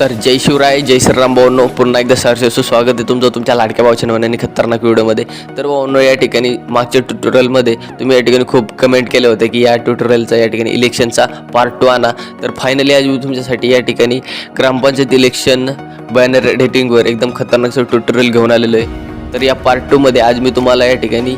तर जय शिवराय जय श्रीराम भाऊनो पुन्हा एकदा सरसे स्वागत आहे तुमचं तुमच्या लाडक्या भावाच्या आणि खतरनाक व्हिडिओमध्ये. तर भाऊनो या ठिकाणी मागच्या ट्युटोरियलमध्ये तुम्ही या ठिकाणी खूप कमेंट केले होते की या ट्युटोरियलचा या ठिकाणी इलेक्शनचा पार्ट टू आणा. तर फायनली आज मी तुमच्यासाठी या ठिकाणी ग्रामपंचायत इलेक्शन बॅनर एडिटिंगवर एकदम खतरनाक ट्युटोरियल घेऊन आलेलो आहे. तर या पार्ट टूमध्ये आज मी तुम्हाला या ठिकाणी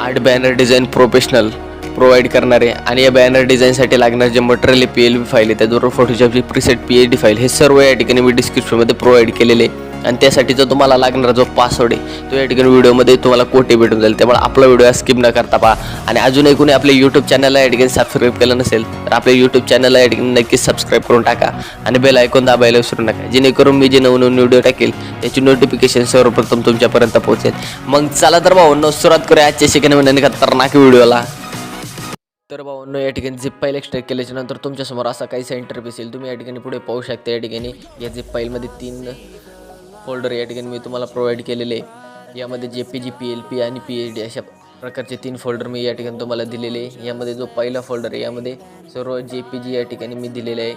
art banner design professional provide करणार आहे आणि या बॅनर डिझाईनसाठी लागणार जे material P L B file आहे त्याचबरोबर फोटोशॉपची preset P H D file हे सर्व या ठिकाणी मी डिस्क्रिप्शनमध्ये प्रोव्हाइड केलेले आणि त्यासाठी जो तुम्हाला लागणारा जो पासवर्ड आहे तो या ठिकाणी व्हिडिओमध्ये तुम्हाला कोटे भेटून जाईल त्यामुळे आपला व्हिडिओ स्किप न करता पहा. आणि अजूनही कोणी आपल्या यूट्यूब चॅनलला या ठिकाणी सबस्क्राईब केलं नसेल तर आपल्या यूट्यूब चॅनलला या ठिकाणी नक्कीच सबस्क्राईब करून टाका. आणि बेल ऐकून दाबायला विसरू नका जेणेकरून मी जे नवनवीन व्हिडिओ टाकेल त्याची नोटिफिकेशन सर्वप्रथम तुमच्यापर्यंत पोहोचेल. मग चला तर भाऊ सुरुवात करूया. आजच्या शिकण्यामध्ये खतरनाक व्हिडिओला तर भावांनो या ठिकाणी झिप फाईल एक्स्ट्रॅक्ट केल्याच्यानंतर तुमच्यासमोर असा काहीसा इंटरफेस येईल. तुम्ही या ठिकाणी पुढे पाहू शकता या ठिकाणी या झिप फाईलमध्ये तीन फोल्डर या ठिकाणी मी तुम्हाला प्रोव्हाइड केलेले आहे. यामध्ये जे P G P L P आणि पी एच डी अशा प्रकारचे तीन फोल्डर मी या ठिकाणी तुम्हाला दिलेले आहे. यामध्ये जो पहिला फोल्डर आहे यामध्ये सर्व जे पी जी या ठिकाणी मी दिलेले आहे.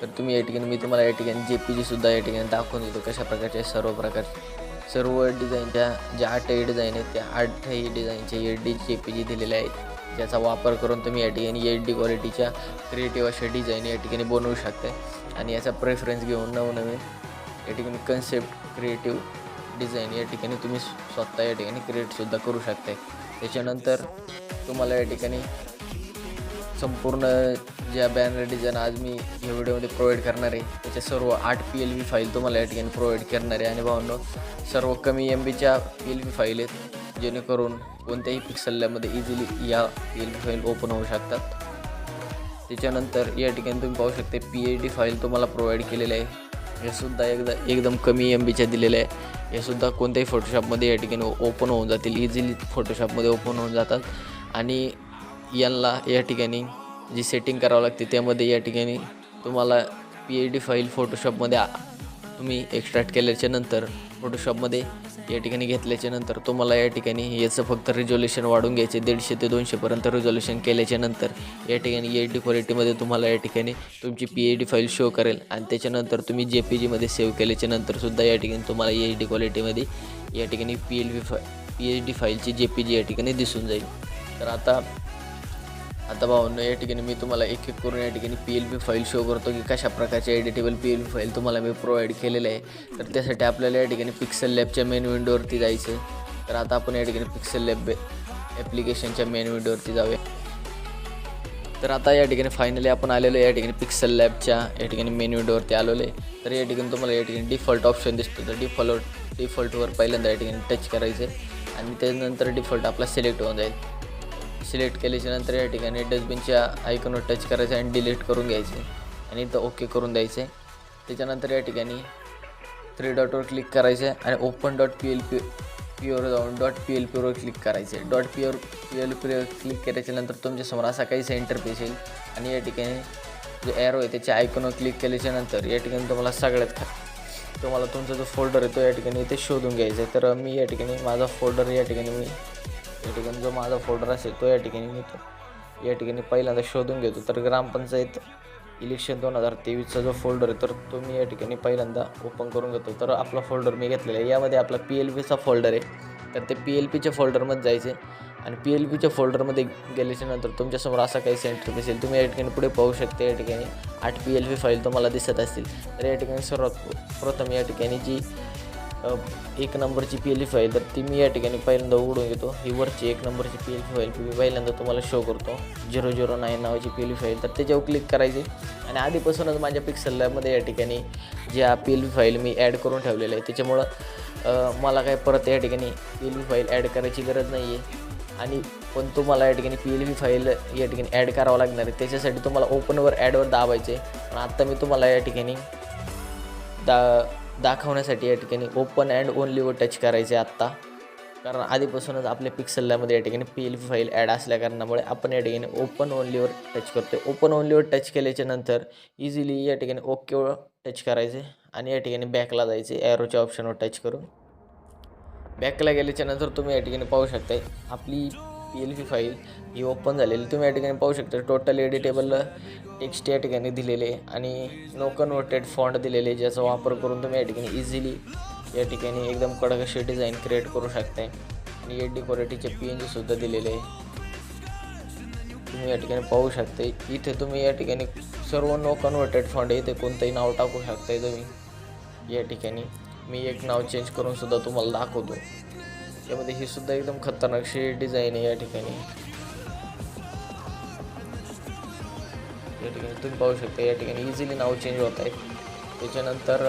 तर तुम्ही या ठिकाणी मी तुम्हाला या ठिकाणी जे पी जीसुद्धा या ठिकाणी दाखवून देतो कशा प्रकारचे सर्व प्रकारचे सर्व डिझाईनच्या ज्या आठही डिझाईन आहेत त्या आठही डिझाईनचे H D J P G दिलेले आहेत. ज्याचा वापर करून तुम्ही या ठिकाणी एच डी क्वालिटीच्या क्रिएटिव्ह अशा डिझाईन या ठिकाणी बनवू शकता आणि याचा प्रेफरन्स घेऊन नवनवीन या ठिकाणी कन्सेप्ट क्रिएटिव्ह डिझाईन या ठिकाणी तुम्ही स्वतः या ठिकाणी क्रिएटसुद्धा करू शकताय. त्याच्यानंतर तुम्हाला या ठिकाणी संपूर्ण ज्या बॅनर डिझाईन आज मी या व्हिडिओमध्ये प्रोव्हाइड करणार आहे त्याच्या सर्व आठ पी एल व्ही फाईल तुम्हाला या ठिकाणी प्रोव्हाइड करणार आहे. आणि भावनो सर्व कमी एम बीच्या पी एल व्ही फाईल आहेत जेणेकरून कोणत्याही पिक्सलमध्ये इझिली या पी एल फाईल ओपन होऊ शकतात. त्याच्यानंतर या ठिकाणी तुम्ही पाहू शकता पी एच डी फाईल तुम्हाला प्रोव्हाइड केलेलं आहे. हे सुद्धा एकदा एकदम कमी एम बीच्या दिलेल्या आहे. हे सुद्धा कोणत्याही फोटोशॉपमध्ये या ठिकाणी ओपन होऊन जातील. इझिली फोटोशॉपमध्ये ओपन होऊन जातात. आणि यांना या ठिकाणी जी सेटिंग करावं लागते त्यामध्ये या ठिकाणी तुम्हाला पी एच डी फाईल फोटोशॉपमध्ये तुम्ही एक्स्ट्रॅक्ट केल्याच्यानंतर फोटोशॉपमध्ये या ठिकाणी घेतल्याच्या नंतर तुम्हाला या ठिकाणी याचं फक्त रिझोल्युशन वाढून घ्यायचे. दीडशे ते दोनशेपर्यंत रिझोल्युशन केल्याच्यानंतर या ठिकाणी एच डी क्वालिटीमध्ये तुम्हाला या ठिकाणी तुमची P H D file show करेल. आणि त्याच्यानंतर तुम्ही जे पी जीमध्ये सेव्ह केल्याच्या नंतरसुद्धा या ठिकाणी तुम्हाला एच डी क्वालिटीमध्ये या ठिकाणी P L V file P H D फाईलची जे पी जी या ठिकाणी दिसून जाईल. तर आता आता भावांनो या ठिकाणी मी तुम्हाला एक एक करून या ठिकाणी P L P file show करतो की कशा प्रकारचे editable P L P file तुम्हाला मी प्रोव्हाइड केलेलं आहे तर त्यासाठी आपल्याला या ठिकाणी पिक्सल लॅबच्या मेन विंडोवरती जायचं आहे तर आता आपण या ठिकाणी पिक्सल लॅब ॲप्लिकेशनच्या मेन विंडोवरती जाऊया तर आता या ठिकाणी फायनली आपण आलेलो या ठिकाणी पिक्सल लॅबच्या या ठिकाणी मेन विंडोवरती आलेलो आहे तर या ठिकाणी तुम्हाला या ठिकाणी डिफॉल्ट ऑप्शन दिसतो तर डिफॉल्ट डिफॉल्टवर पहिल्यांदा या ठिकाणी टच करायचं आहे आणि त्यानंतर डिफॉल्ट आपला सिलेक्ट होऊन जाईल सिलेक्ट केल्याच्यानंतर या ठिकाणी डस्टबिनच्या आयकॉनवर टच करायचं आणि डिलीट करून घ्यायचे. आणि इथं ओके करून द्यायचं. आहे त्याच्यानंतर या ठिकाणी थ्री डॉटवर क्लिक करायचं आहे आणि open dot P L P पीवर जाऊन डॉट पी एल पीवर क्लिक करायचे. डॉट पीवर पी एल पीवर क्लिक केल्याच्यानंतर तुमच्यासमोर असा काही सेंटर पेज येईल. आणि या ठिकाणी जो ॲरो आहे त्याच्या आयकॉनवर क्लिक केल्याच्यानंतर या ठिकाणी तुम्हाला सगळ्यात तुम्हाला तुमचा जो फोल्डर आहे तो या ठिकाणी इथे शोधून घ्यायचा आहे. तर मी या ठिकाणी माझा फोल्डर या ठिकाणी मी या ठिकाणी जो माझा फोल्डर असेल तो या ठिकाणी मी या ठिकाणी पहिल्यांदा शोधून घेतो. तर ग्रामपंचायत इलेक्शन दोन हजार तेवीसचा जो फोल्डर आहे तर तो मी या ठिकाणी पहिल्यांदा ओपन करून घेतो. तर आपला फोल्डर मी घेतलेला आहे. यामध्ये आपला पी एल पीचा फोल्डर आहे. तर ते पी एल पीच्या फोल्डरमध्ये जायचे आणि पी एल पीच्या फोल्डरमध्ये गेल्याच्यानंतर तुमच्यासमोर असा काही सेंटर दिसेल तुम्ही या ठिकाणी पुढे पाहू शकता. या ठिकाणी आठ पी एल पी फाईल तुम्हाला दिसत असतील. तर या ठिकाणी सर्वात प्रथम या ठिकाणी जी एक नंबरची पी एल ई फाईल तर ती मी या ठिकाणी पहिल्यांदा उघडून घेतो. ही वरची एक नंबरची पी एल ई फाईल मी पहिल्यांदा तुम्हाला शो करतो. झिरो झिरो नाईन नावाची पी एल ई फाईल तर त्याच्यावर क्लिक करायचे. आणि आधीपासूनच माझ्या पिक्सल लॅबमध्ये या ठिकाणी ज्या पी एल ई फाईल मी ॲड करून ठेवलेल्या आहे त्याच्यामुळं मला काय परत या ठिकाणी P L E file add करायची गरज नाही आहे आणि पण तुम्हाला या ठिकाणी पी एल व्ही फाईल या ठिकाणी ॲड करावं लागणार आहे. त्याच्यासाठी तुम्हाला ओपनवर ॲडवर दाबायचे पण आत्ता मी तुम्हाला या ठिकाणी दा दाखवण्यासाठी या ठिकाणी ओपन अँड ओनलीवर टच करायचे आत्ता. कारण आधीपासूनच आपल्या पिक्सलमध्ये या ठिकाणी पी एल फाईल ॲड असल्या कारणामुळे आपण या ठिकाणी ओपन ओनलीवर टच करतो ओपन ओनलीवर टच केल्याच्यानंतर इझिली या ठिकाणी ओकेवर टच करायचे आणि या ठिकाणी बॅकला जायचे. ॲरोच्या ऑप्शनवर टच करून. बॅकला गेल्याच्यानंतर तुम्ही या ठिकाणी पाहू शकता आपली पी एल पी फाईल ही ओपन झालेली. तुम्ही या ठिकाणी पाहू शकता टोटल एडिटेबल टेक्स्ट या ठिकाणी दिलेले आहे आणि नो कन्वर्टेड फॉन्ट दिलेले ज्याचा वापर करून तुम्ही या ठिकाणी इझिली या ठिकाणी एकदम कडक अशी डिझाईन क्रिएट करू शकताय. आणि एच डी क्वालिटीचे पी एन जीसुद्धा दिलेले. आहे तुम्ही या ठिकाणी पाहू शकता इथे तुम्ही या ठिकाणी सर्व नो कन्वर्टेड फॉन्ट इथे कोणतंही नाव टाकू शकताय तुम्ही. या ठिकाणी मी एक नाव चेंज करून सुद्धा तुम्हाला दाखवतो. यामध्ये ही सुद्धा एकदम खतरनाकशी डिझाईन आहे या ठिकाणी. या ठिकाणी तुम्ही पाहू शकता या ठिकाणी इझिली नाव चेंज होत आहे. त्याच्यानंतर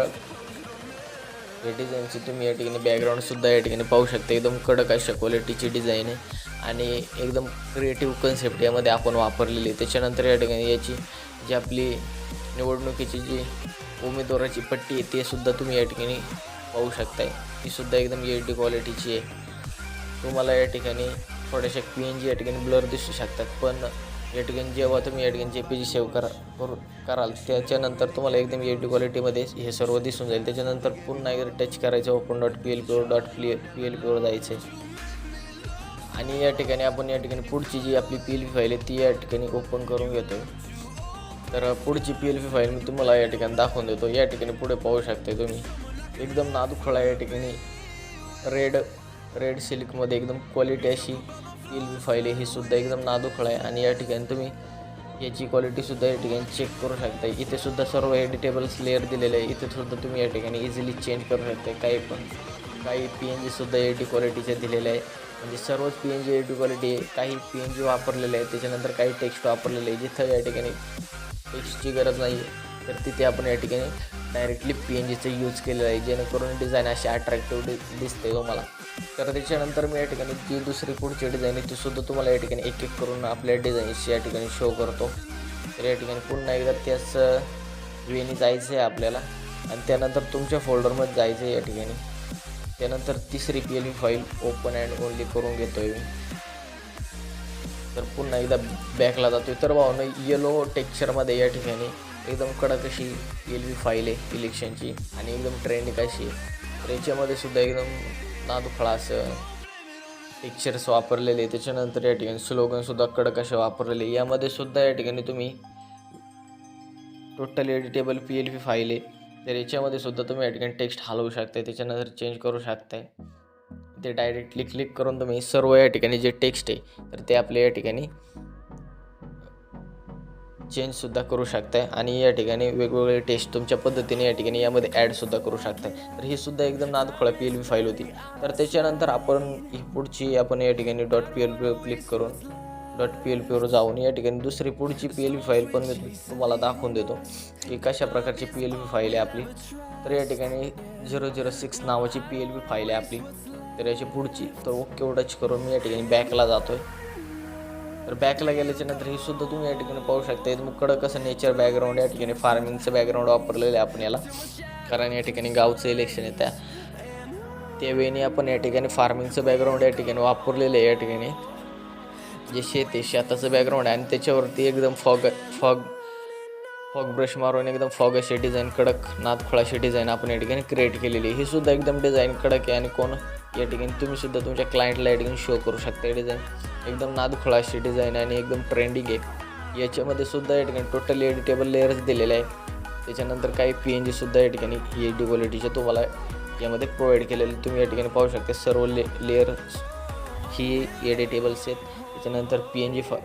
या डिझाईनची तुम्ही या ठिकाणी बॅकग्राऊंडसुद्धा या ठिकाणी पाहू शकता एकदम कडक अशा क्वालिटीची डिझाईन आहे. आणि एकदम क्रिएटिव्ह कन्सेप्ट यामध्ये आपण वापरलेली आहे. त्याच्यानंतर या ठिकाणी याची जी आपली निवडणुकीची जी उमेदवाराची पट्टी आहे ते सुद्धा तुम्ही या ठिकाणी पाहू शकताय. ती सुद्धा एकदम एच डी क्वालिटीची आहे. तुम्हाला या ठिकाणी थोड्याशा पी एन जी या ठिकाणी ब्लर दिसू शकतात. पण या ठिकाणी जेव्हा तुम्ही या ठिकाणी जे पी जी सेव्ह करा करू कराल त्याच्यानंतर तुम्हाला एकदम एच डी क्वालिटीमध्ये हे सर्व दिसून जाईल. त्याच्यानंतर पुन्हा एकदा टच करायचं ओपन डॉट पी एल पीवर डॉट पी पी एल पीवर जायचं आहे आणि या ठिकाणी आपण या ठिकाणी पुढची जी आपली पी एल पी फाईल आहे ती या ठिकाणी ओपन करून घेतो तर पुढची पी एल पी फाईल मी तुम्हाला या ठिकाणी दाखवून देतो. या ठिकाणी पुढे पाहू शकता तुम्ही. एकदम नादुखळा या ठिकाणी. रेड रेड सिल्कमध्ये एकदम क्वालिटी अशी इल फाईल आहे. ही सुद्धा एकदम नादुखळ आहे. आणि या ठिकाणी तुम्ही याची क्वालिटीसुद्धा या ठिकाणी चेक करू शकता इथे सुद्धा सर्व एडिटेबल्स लेअर दिलेले आहे. इथे सुद्धा तुम्ही या ठिकाणी इझिली चेंज करू शकता काही पण काही पी एन जीसुद्धा ए टी क्वालिटीचे दिलेले आहे. म्हणजे सर्वच P N G A D quality आहे. काही पी एन जी वापरलेले आहे त्याच्यानंतर काही टेक्स्ट वापरलेले आहे जिथं या ठिकाणी टेक्स्टची गरज नाही आहे तर तिथे आपण या ठिकाणी डायरेक्टली पी एन जीचं यूज केलेलं आहे. जेणेकरून डिझाईन अशी अट्रॅक्टिव्ह दि दिसते हो मला. तर त्याच्यानंतर मी या ठिकाणी जी दुसरी पुढची डिझाईन आहे ती सुद्धा तुम्हाला या ठिकाणी एक एक करून आपल्या डिझाईन्स या ठिकाणी शो करतो. तर या ठिकाणी पुन्हा एकदा त्याच वेनी जायचं आहे आपल्याला. आणि त्यानंतर तुमच्या फोल्डरमध्ये जायचं आहे या ठिकाणी. त्यानंतर तिसरी P L file open and only करून घेतो आहे मी. तर पुन्हा एकदा बॅकला जातो आहे तर भावनं येलो टेक्स्चरमध्ये या ठिकाणी एकदम कडक अशी एल व्ही फाईल आहे इलेक्शनची आणि एकदम ट्रेंडिंग अशी आहे. तर याच्यामध्ये सुद्धा एकदम नादुखळा असं पिक्चर्स वापरलेले त्याच्यानंतर या ठिकाणी स्लोगनसुद्धा कडक असे वापरलेले. यामध्ये सुद्धा या ठिकाणी तुम्ही total editable P L P file आहे. तर याच्यामध्ये सुद्धा तुम्ही या ठिकाणी टेक्स्ट हलवू शकताय त्याच्यानंतर चेंज करू शकताय. ते डायरेक्टली क्लिक करून तुम्ही सर्व या ठिकाणी जे टेक्स्ट आहे तर ते आपल्या या ठिकाणी चेंजसुद्धा करू शकताय आणि या ठिकाणी वेगवेगळे टेस्ट तुमच्या पद्धतीने या ठिकाणी यामध्ये ॲडसुद्धा करू शकताय. तर ही सुद्धा एकदम नादखोळा पी एल बी फाईल होती. तर त्याच्यानंतर आपण ही पुढची आपण या ठिकाणी dot P L P click करून डॉट पी एल पीवर जाऊन या ठिकाणी दुसरी पुढची पी एल बी फाईल पण मी तुम्हाला दाखवून देतो की कशा प्रकारची पी एल बी फाईल आहे आपली. तर या ठिकाणी झिरो झिरो सिक्स नावाची पी एल बी फाईल आहे आपली. तर याची पुढची तर ओके टच करून मी या ठिकाणी बॅकला जातो आहे तर बॅकला गेल्याच्यानंतर ही सुद्धा तुम्ही या ठिकाणी पाहू शकता. इथं कडक कसं नेचर बॅकग्राऊंड या ठिकाणी फार्मिंगचं बॅकग्राऊंड वापरलेलं आहे आपण याला. कारण या ठिकाणी गावचं इलेक्शन आहे त्या. त्यावेळी आपण या ठिकाणी फार्मिंगचं बॅकग्राऊंड या ठिकाणी वापरलेलं आहे या ठिकाणी. जे शेत आहे शेताचं बॅकग्राऊंड आहे आणि त्याच्यावरती एकदम फॉग फॉग फॉग ब्रश मारून एकदम फॉग अशी डिझाईन कडक नादखोळा अशी डिझाईन आपण या ठिकाणी क्रिएट केलेली ही सुद्धा एकदम डिझाईन कडक आहे आणि कोण या ठिकाणी तुम्ही सुद्धा तुमच्या क्लायंटला या ठिकाणी शो करू शकता. डिझाईन एकदम नादखोळा अशी डिझाईन आणि एकदम ट्रेंडिंग आहे. याच्यामध्ये सुद्धा या ठिकाणी टोटल एडिटेबल लेअर्स दिलेले आहे त्याच्यानंतर काही पी एन जीसुद्धा या ठिकाणी एच डी क्वालिटीचे तुम्हाला यामध्ये प्रोव्हाइड केलेले तुम्ही या ठिकाणी पाहू शकता सर्व ले लेअर्स ही एडिटेबल्स आहेत. त्याच्यानंतर पी एन जी फॉ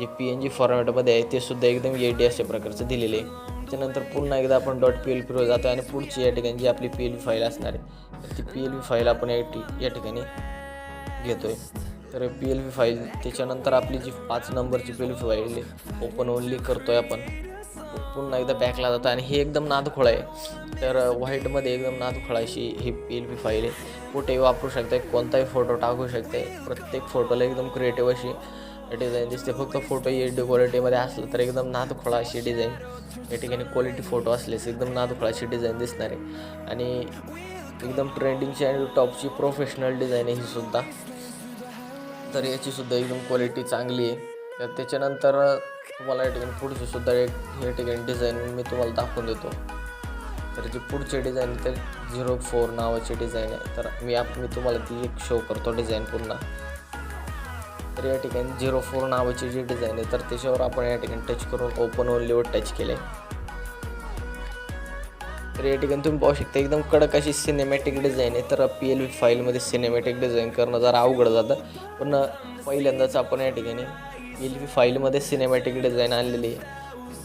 जे पी एन जी फॉर्मॅटमध्ये आहे ते सुद्धा एकदम ए डी अशा प्रकारचं दिलेले आहे. त्याच्यानंतर पुन्हा एकदा आपण डॉट पी एल पीवर जातो आणि पुढची या ठिकाणी जी आपली पी एल फाईल असणार आहे तर ती पी एल पी फाईल आपण या टी या ठिकाणी घेतो आहे तर पी एल पी फाईल त्याच्यानंतर आपली जी पाच नंबरची पी एल पी फाईल आहे ओपन ओनली करतो आहे आपण. पुन्हा एकदा बॅकला जातो आणि हे एकदम नादखोळा आहे. तर व्हाईटमध्ये एकदम नादखोळा अशी ही पी एल पी फाईल आहे. कुठेही वापरू शकते कोणताही फोटो टाकू शकते प्रत्येक फोटोला एकदम क्रिएटिव्ह अशी डिझाईन दिसते. फक्त फोटो एच डी क्वालिटीमध्ये असलं तर एकदम नादखोळा अशी डिझाईन. या ठिकाणी क्वालिटी फोटो असलेच एकदम नादखोळा अशी डिझाईन दिसणार. आहे आणि एकदम ट्रेंडिंगची आणि टॉपची प्रोफेशनल डिझाईन आहे ही सुद्धा. तर याची सुद्धा एकदम क्वालिटी चांगली आहे. तर त्याच्यानंतर तुम्हाला या ठिकाणी पुढचीसुद्धा एक या ठिकाणी डिझाईन मी तुम्हाला दाखवून देतो. तर जी पुढची डिझाईन तर झिरो फोर नावाची डिझाईन आहे. तर मी आप मी तुम्हाला ती एक शो करतो डिझाईन पुन्हा तर या ठिकाणी झिरो फोर नावाची जी डिझाईन आहे तर त्याच्यावर आपण या ठिकाणी टच करून ओपन ओनलीवर टच केलं आहे तर या ठिकाणी तुम्ही पाहू शकता एकदम कडक अशी सिनेमॅटिक डिझाईन आहे. तर पी एल व्ही फाईलमध्ये सिनेमॅटिक डिझाईन करणं जरा अवघड जातं. पण पहिल्यांदाच आपण या ठिकाणी पी एल व्ही फाईलमध्ये सिनेमॅटिक डिझाईन आणलेली आहे.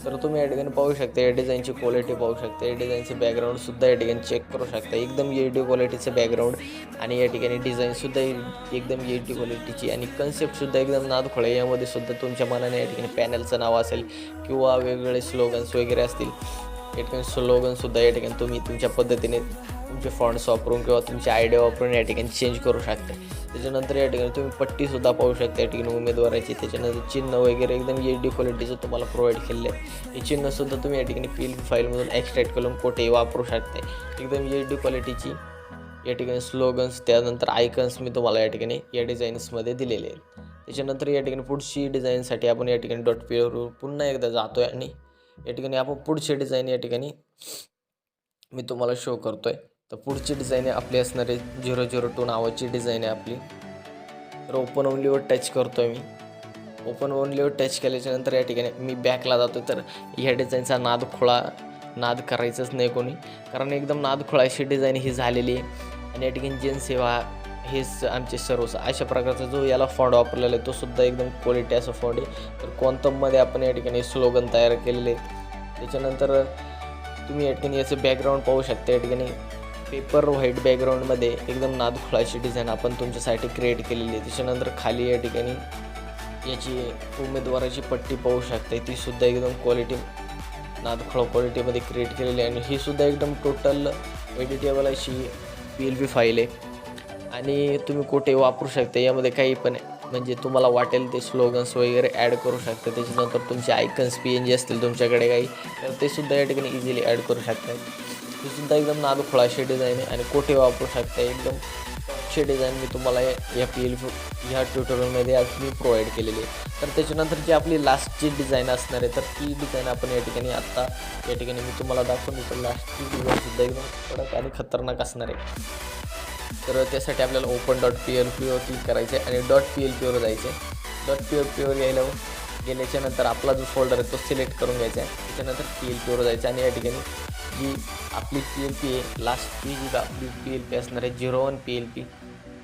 तर तुम्ही या ठिकाणी पाहू शकता या डिझाईनची क्वालिटी पाहू शकता या डिझाईनचे बॅकग्राऊंडसुद्धा या ठिकाणी चेक करू शकता. एकदम एच डी क्वालिटीचं बॅकग्राऊंड आणि या ठिकाणी डिझाईनसुद्धा एकदम एच डी क्वालिटीची आणि कन्सेप्टसुद्धा एकदम नादखोळे यामध्ये सुद्धा तुमच्या मनाने या ठिकाणी पॅनलचं नाव असेल किंवा वेगवेगळे स्लोगन्स वगैरे असतील या ठिकाणी स्लोगनसुद्धा या ठिकाणी तुम्ही तुमच्या पद्धतीने तुमचे फंड्स वापरून किंवा तुमचे आयडिया वापरून या ठिकाणी चेंज करू शकता. त्याच्यानंतर या ठिकाणी तुम्ही पट्टीसुद्धा पाहू शकता या ठिकाणी उमेदवाराची. त्याच्यानंतर चिन्ह वगैरे एकदम एच डी क्वालिटीचं तुम्हाला प्रोव्हाइड केलेलं आहे. हे चिन्हसुद्धा तुम्ही या ठिकाणी पी फाईलमधून एक्स्ट्रॅक्ट करून कुठेही वापरू शकता. एकदम एच डी क्वालिटीची या ठिकाणी स्लोगन्स त्यानंतर आयकन्स मी तुम्हाला या ठिकाणी या डिझाईन्समध्ये दिलेले आहेत. त्याच्यानंतर या ठिकाणी पुढची डिझाईनसाठी आपण या ठिकाणी डॉट पीवर पुन्हा एकदा जातो आहे आणि या ठिकाणी आपण पुढची डिझाईन या ठिकाणी मी तुम्हाला शो करतो आहे तर पुढची डिझाईन आहे आपली असणारी झिरो झिरो टू नावाची डिझाईन आहे आपली. तर ओपन ओनलीवर टच करतो आहे मी. ओपन ओनलीवर टच केल्याच्यानंतर या ठिकाणी मी बॅकला जातो तर ह्या डिझाईनचा नाद खोळा नाद करायचंच नाही कोणी. कारण एकदम नाद खोळा डिझाईन ही झालेली आहे. आणि या ठिकाणी जनसेवा हेच आमचे सर्व अशा प्रकारचा जो याला फॉड वापरलेला आहे तो सुद्धा एकदम क्वालिटी असं फॉड आहे. तर क्वांतममध्ये आपण या ठिकाणी स्लोगन तयार केलेले त्याच्यानंतर तुम्ही या ठिकाणी याचं बॅकग्राऊंड पाहू शकता या ठिकाणी. पेपर व्हाईट बॅकग्राऊंडमध्ये एकदम नादखुळाची डिझाईन आपण तुमच्यासाठी क्रिएट केलेली आहे. त्याच्यानंतर खाली या ठिकाणी याची उमेदवाराची पट्टी पाहू शकते ती सुद्धा एकदम क्वालिटी नादखुळा क्वालिटीमध्ये क्रिएट केलेली आहे. आणि ही सुद्धा एकदम टोटल एडिटेबल अशी पी एल पी फाईल आहे. आणि तुम्ही कुठे वापरू शकता यामध्ये काही पण म्हणजे तुम्हाला वाटेल ते स्लोगन्स वगैरे ॲड करू शकता. त्याच्यानंतर तुमचे आयकन्स पी एन जी असतील तुमच्याकडे काही तर ते सुद्धा या ठिकाणी इझिली ॲड करू शकता. ते सुद्धा एकदम नादखोळाशी डिझाईन आहे. आणि कोठे वापरू शकता एकदम टॉपची डिझाईन मी तुम्हाला या- या पी एल ह्या ट्युटोरियलमध्ये आज मी प्रोव्हाइड केलेली आहे. तर त्याच्यानंतर जी आपली लास्टची डिझाईन असणार आहे तर ती डिझाईन आपण या ठिकाणी आत्ता या ठिकाणी मी तुम्हाला दाखवून देतो. लास्टची डिझाईनसुद्धा एकदम कडक आणि खतरनाक असणार आहे. तर त्यासाठी आपल्याला ओपन डॉट पी एल पीवर क्लिक करायचं आणि डॉट पी एल पीवर जायचं डॉट पी एल पीवर यायला गेल्याच्यानंतर आपला जो फोल्डर आहे तो सिलेक्ट करून घ्यायचा आहे. त्याच्यानंतर पी एल पीवर जायचं आणि या ठिकाणी जी आपली पी एल पी आहे लास्टची जी आपली पी एल पी असणार आहे zero one P L P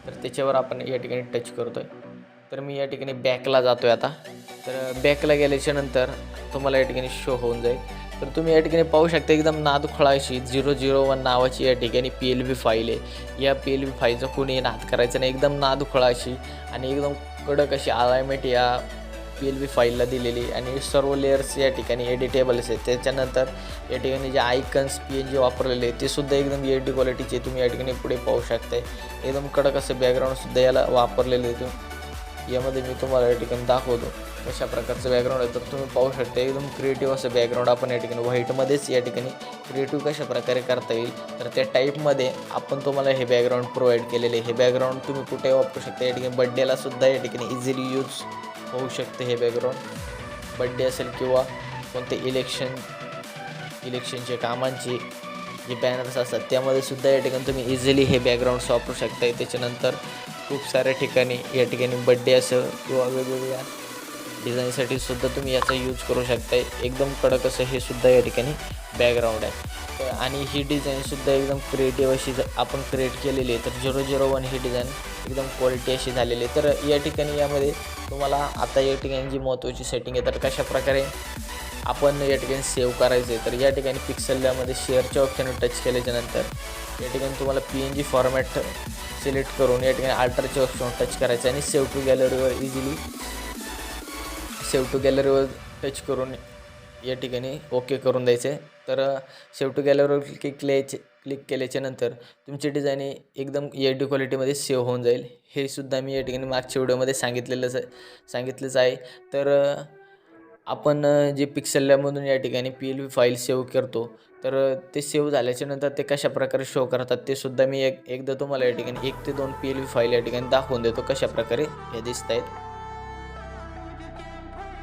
तर त्याच्यावर आपण या ठिकाणी टच करतो आहे तर मी या ठिकाणी बॅकला जातो आहे आता. तर बॅकला गेल्याच्यानंतर तुम्हाला या ठिकाणी शो होऊन जाईल. तर तुम्ही या ठिकाणी पाहू शकता एकदम नादखोळा अशी झिरो झिरो वन नावाची या ठिकाणी पी एल बी फाईल आहे. या पी एल बी फाईलचा कुणी नाद करायचं नाही. एकदम नादखोळा अशी आणि एकदम कडक अशी अलायमेंट या पी एल बी फाईलला दिलेली आणि सर्व लेअर्स या ठिकाणी एडिटेबल्स आहेत. त्याच्यानंतर या ठिकाणी जे आयकन्स पी एन जी वापरलेले आहेत ते सुद्धा एकदम एच डी क्वालिटीचे तुम्ही या ठिकाणी पुढे पाहू शकता एकदम कडक असं बॅकग्राऊंडसुद्धा याला वापरलेलं आहे तुम्ही. यामध्ये मी तुम्हाला या ठिकाणी दाखवतो. कशा प्रकारचं बॅकग्राऊंड आहे. तर तुम्ही पाहू शकता एकदम क्रिएटिव्ह असं बॅकग्राऊंड आपण या ठिकाणी व्हाईटमध्येच या ठिकाणी क्रिएटिव्ह कशा प्रकारे करता येईल. तर त्या टाईपमध्ये आपण तुम्हाला हे बॅकग्राऊंड प्रोव्हाइड केलेले हे बॅकग्राऊंड तुम्ही कुठे वापरू शकता. या ठिकाणी बड्डेला सुद्धा या ठिकाणी इझिली यूज होऊ शकते हे बॅकग्राऊंड बड्डे असेल किंवा कोणते इलेक्शन इलेक्शनचे कामांचे जे बॅनर्स असतात त्यामध्ये सुद्धा या ठिकाणी तुम्ही इझिली हे बॅकग्राऊंड्स वापरू शकताय त्याच्यानंतर खूप साऱ्या ठिकाणी या ठिकाणी बड्डे असं किंवा वेगवेगळ्या डिझाईनसाठी सुद्धा तुम्ही याचा यूज करू शकता एकदम कडक असं हे सुद्धा या ठिकाणी बॅकग्राऊंड आहे. तर आणि ही डिझाईनसुद्धा एकदम क्रिएटिव्ह अशी आपण क्रिएट केलेली आहे. तर झिरो झिरो वन ही डिझाईन एकदम क्वालिटी अशी झालेली आहे. तर या ठिकाणी यामध्ये तुम्हाला आता या ठिकाणी जी महत्त्वाची सेटिंग आहे तर कशा प्रकारे आपण या ठिकाणी सेव्ह करायचं आहे तर या ठिकाणी पिक्सलमध्ये शेअरच्या ऑप्शनवर टच केल्याच्यानंतर या ठिकाणी तुम्हाला P N G format select करून या ठिकाणी अल्टरच्या ऑप्शन टच करायचं आणि सेव्ह टू गॅलरीवर इझिली सेव्ह टू गॅलरीवर टच करून या ठिकाणी ओके करून द्यायचे. तर सेव्ह टू गॅलरीवर क्लिक केल्याचे क्लिक केल्याच्यानंतर तुमची डिझाईन एकदम एच डी क्वालिटीमध्ये सेव्ह होऊन जाईल. हे सुद्धा मी या ठिकाणी मागच्या व्हिडिओमध्ये सांगितलेलंच सांगितलंच आहे. तर आपण जे पिक्सेलमधून या ठिकाणी P L V file save करतो तर ते सेव्ह झाल्याच्यानंतर ते कशा प्रकारे शो करतात ते सुद्धा मी एक एकदा तुम्हाला या ठिकाणी एक ते दोन पी एल व्ही फाईल या ठिकाणी दाखवून देतो कशा प्रकारे हे दिसत आहेत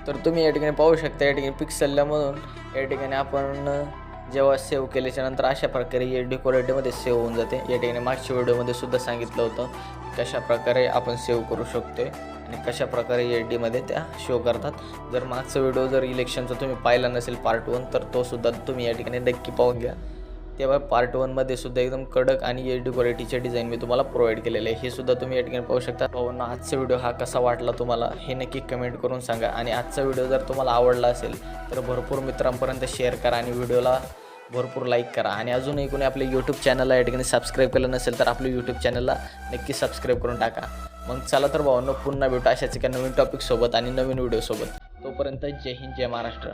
तर तुम्ही या ठिकाणी पाहू शकता या ठिकाणी पिक्सेलमधून या ठिकाणी आपण जेव्हा सेव्ह केल्याच्यानंतर अशा प्रकारे हे डी क्वालिटीमध्ये सेव्ह होऊन जाते. या ठिकाणी मागच्या व्हिडिओमध्ये सुद्धा सांगितलं होतं कशा प्रकारे आपण सेव्ह करू शकतो आणि कशा प्रकारे एच डीमध्ये त्या शो करतात. जर मागचा व्हिडिओ जर इलेक्शनचा तुम्ही पाहिला नसेल पार्ट वन तर तो सुद्धा तुम्ही या ठिकाणी नक्की पाहून घ्या. तेव्हा पार्ट वनमध्ये सुद्धा एकदम कडक आणि एच डी क्वालिटीचे डिझाईन मी तुम्हाला प्रोव्हाइड केलेले आहे. हे सुद्धा तुम्ही या ठिकाणी पाहू शकता. पाहून आजचा व्हिडिओ हा कसा वाटला तुम्हाला? हे नक्की कमेंट करून सांगा. आणि आजचा व्हिडिओ जर तुम्हाला आवडला असेल तर भरपूर मित्रांपर्यंत शेअर करा आणि व्हिडिओला भरपूर लाईक करा. आणि अजूनही कोणी आपले यूट्यूब चॅनलला या ठिकाणी सबस्क्राईब केलं नसेल तर आपल्या यूट्यूब चॅनलला नक्की सबस्क्राईब करून टाका. मग चला तर भावांना पुन्हा भेटू अशाच एका नवीन टॉपिकसोबत आणि नवीन व्हिडिओसोबत तोपर्यंत जय हिंद जय महाराष्ट्र.